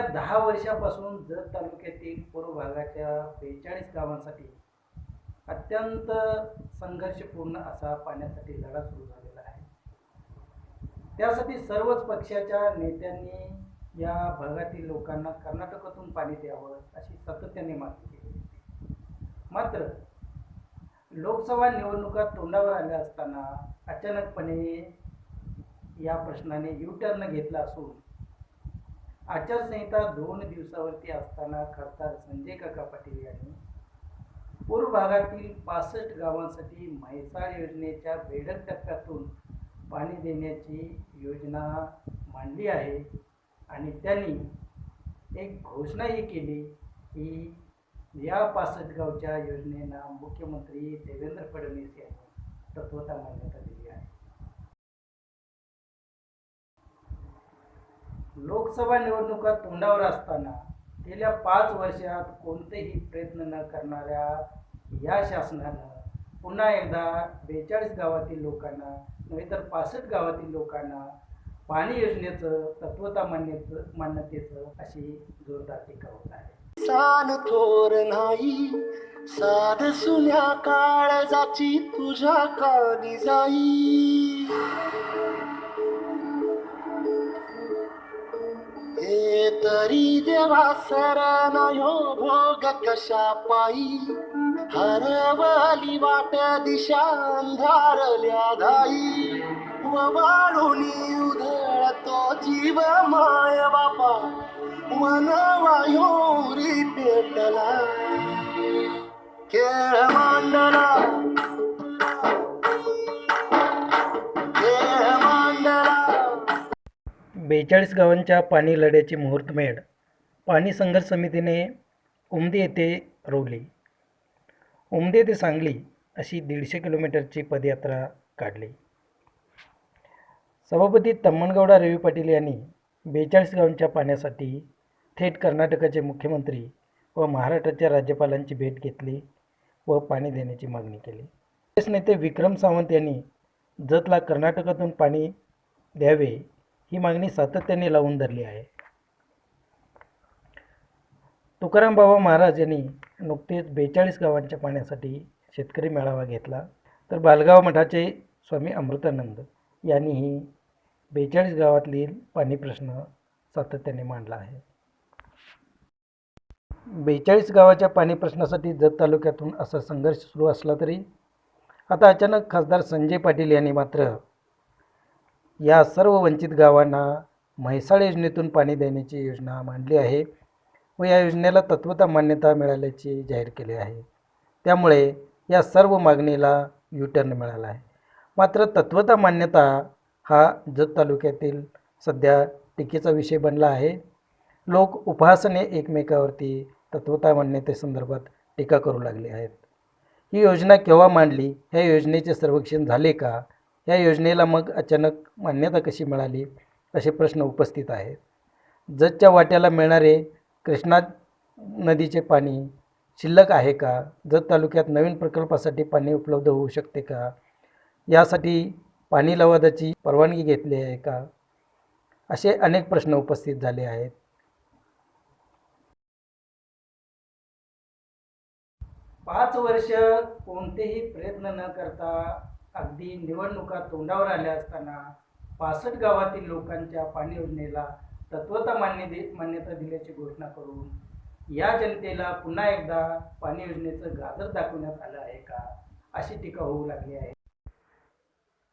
गेल्या दहा वर्षापासून जत तालुक्यातील पूर्व भागाच्या बेचाळीस गावांसाठी अत्यंत संघर्षपूर्ण असा पाण्यासाठी लढा सुरू झालेला आहे. त्यासाठी सर्वच पक्षाच्या नेत्यांनी या भागातील लोकांना कर्नाटकातून पाणी द्यावं अशी सातत्याने मागणी केली होती. मात्र लोकसभा निवडणुका तोंडावर आल्या असताना अचानकपणे या प्रश्नाने यू टर्न घेतला असून आचारसंहिता दोन दिवसावरती असताना खासदार संजय काका पाटील यांनी. पूर्व भागातील पासष्ट गावांसाठी म्हैसाळ योजनेच्या बेडक टप्प्यातून पाणी देण्याची योजना मांडली आहे आणि त्यांनी एक घोषणाही केली की या पासष्ट गावच्या योजनेला मुख्यमंत्री देवेंद्र फडणवीस यांनी तत्वता मान्यता दिली आहे. लोकसभा निवडणुका तोंडावर असताना गेल्या पाच वर्षात कोणतेही प्रयत्न न करणाऱ्या या शासनानं पुन्हा एकदा बेचाळीस गावातील लोकांना नव्हे तर पासष्ट गावातील लोकांना पाणी योजनेचं तत्वता मान्यचं मान्यतेचं अशी जोरदार टीका होत आहे. सान थोर नाही साध सुन्या काळजाची तुझ्या काळी जाई. हे तरी देवा सरनायो भोग कशा पायी हरवली वाट दिशा अंधारल्या धाई वाळूनी उधळतो जीव माय बापा. वनवायोरी पेटला. खेळ मांडला बेचाळीस गावांच्या पाणी लढ्याची मुहूर्तमेढ पाणी संघर्ष समितीने उमदे येथे रोवली. उमदे ते सांगली अशी दीडशे किलोमीटरची पदयात्रा काढली. सभापती तम्मणगौडा रवी पाटील यांनी बेचाळीस गावांच्या पाण्यासाठी थेट कर्नाटकाचे मुख्यमंत्री व महाराष्ट्राच्या राज्यपालांची भेट घेतली व पाणी देण्याची मागणी केली. काँग्रेस नेते विक्रम सावंत यांनी जतला कर्नाटकातून पाणी द्यावे ही मागणी सातत्याने लावून धरली आहे. तुकाराम बाबा महाराज यांनी नुकतेच बेचाळीस गावांच्या पाण्यासाठी शेतकरी मेळावा घेतला. तर बालगाव मठाचे स्वामी अमृतानंद यांनीही बेचाळीस गावातील पाणी प्रश्न सातत्याने मांडला आहे. बेचाळीस गावाच्या पाणी प्रश्नासाठी जत तालुक्यातून असा संघर्ष सुरू असला तरी आता अचानक खासदार संजय पाटील यांनी मात्र या सर्व वंचित गावांना म्हैसाळ योजनेतून पाणी देण्याची योजना मांडली आहे व या योजनेला तत्वता मान्यता मिळाल्याची जाहीर केली आहे. त्यामुळे या सर्व मागणीला यू टर्न मिळाला आहे. मात्र तत्वता मान्यता हा जत तालुक्यातील सध्या टीकेचा विषय बनला आहे. लोक उपहासने एकमेकावरती तत्वता मान्यतेसंदर्भात टीका करू लागले आहेत. ही योजना केव्हा मांडली? ह्या योजनेचे सर्वेक्षण झाले का? या योजनेला मग अचानक मान्यता कशी मिळाली? असे प्रश्न उपस्थित आहेत. जतच्या वाट्याला मिळणारे कृष्णा नदीचे पाणी शिल्लक आहे का? जत तालुक्यात नवीन प्रकल्पासाठी पाणी उपलब्ध होऊ शकते का? यासाठी पाणी लवादाची परवानगी घेतली आहे का? असे अनेक प्रश्न उपस्थित झाले आहेत. पाच वर्ष कोणतेही प्रयत्न न करता अगदी निवडणुका तोंडावर आल्या असताना पासष्ट गावातील लोकांच्या पाणी योजनेला तत्वता मान्य दे मान्यता दिल्याची घोषणा करून या जनतेला पुन्हा एकदा पाणी योजनेचं गाजर दाखवण्यात आलं आहे का? अशी टीका होऊ लागली आहे.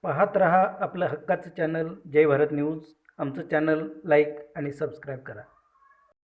पाहत रहा आपलं हक्काचं चॅनल जय भारत न्यूज आमचं चॅनल लाईक आणि सबस्क्राईब करा.